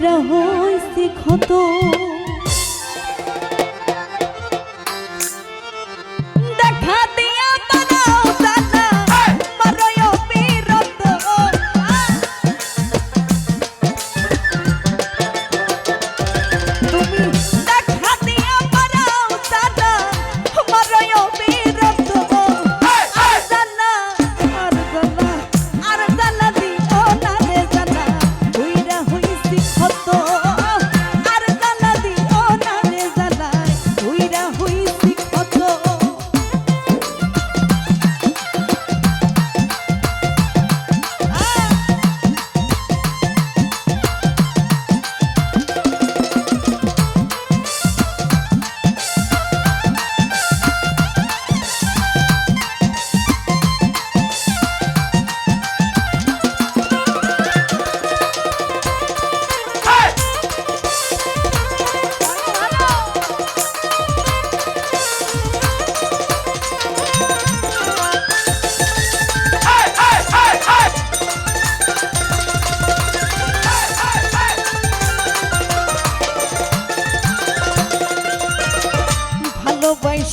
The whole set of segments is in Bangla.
হইরা হইছি ক্ষত।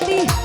বানাইলি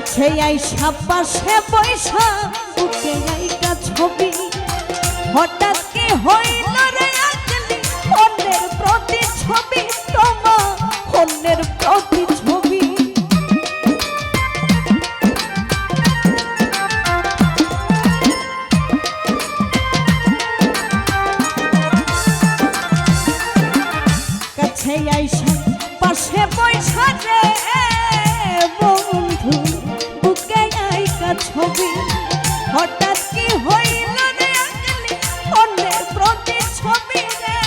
কাছে আইসা পাশে বৈশা উঠে আইকা ছবি। হঠাৎ কি হইল রে আগলি অন্যের প্রতি ছবি তোমা অন্যের প্রতি ছবি কাছে আইসা পাশে পয়সা রে ছবি হঠাৎ কি হইল রে আঁকলি? অন্যের প্রতি ছবি রে।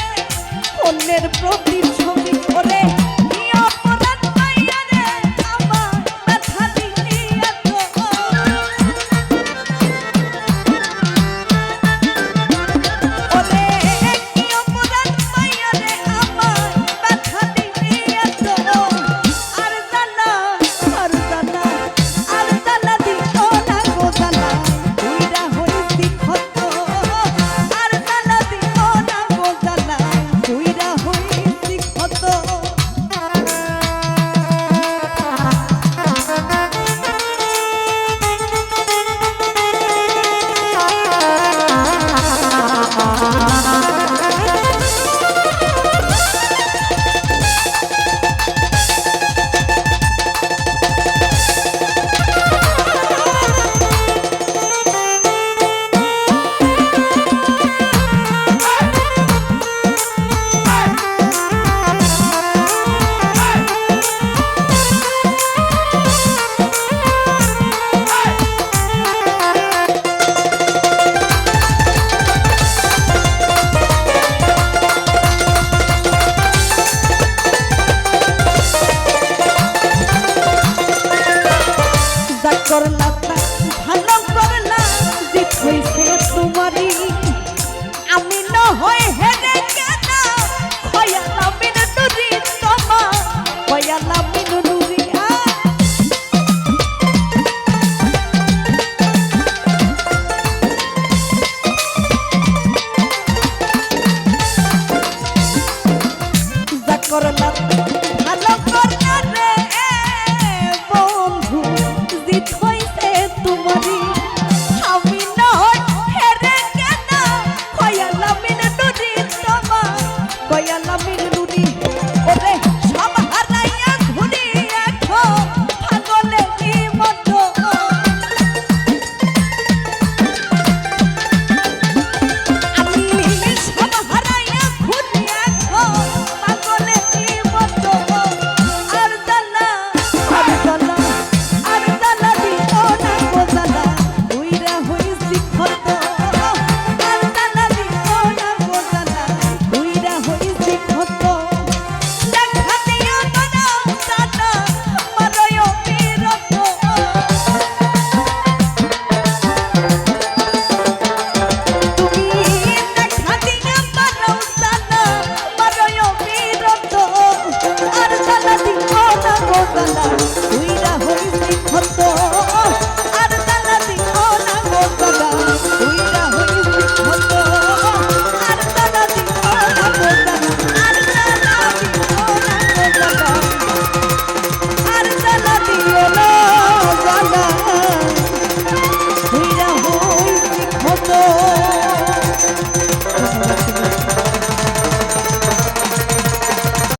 অন্যের প্রতি ছবি ওরে।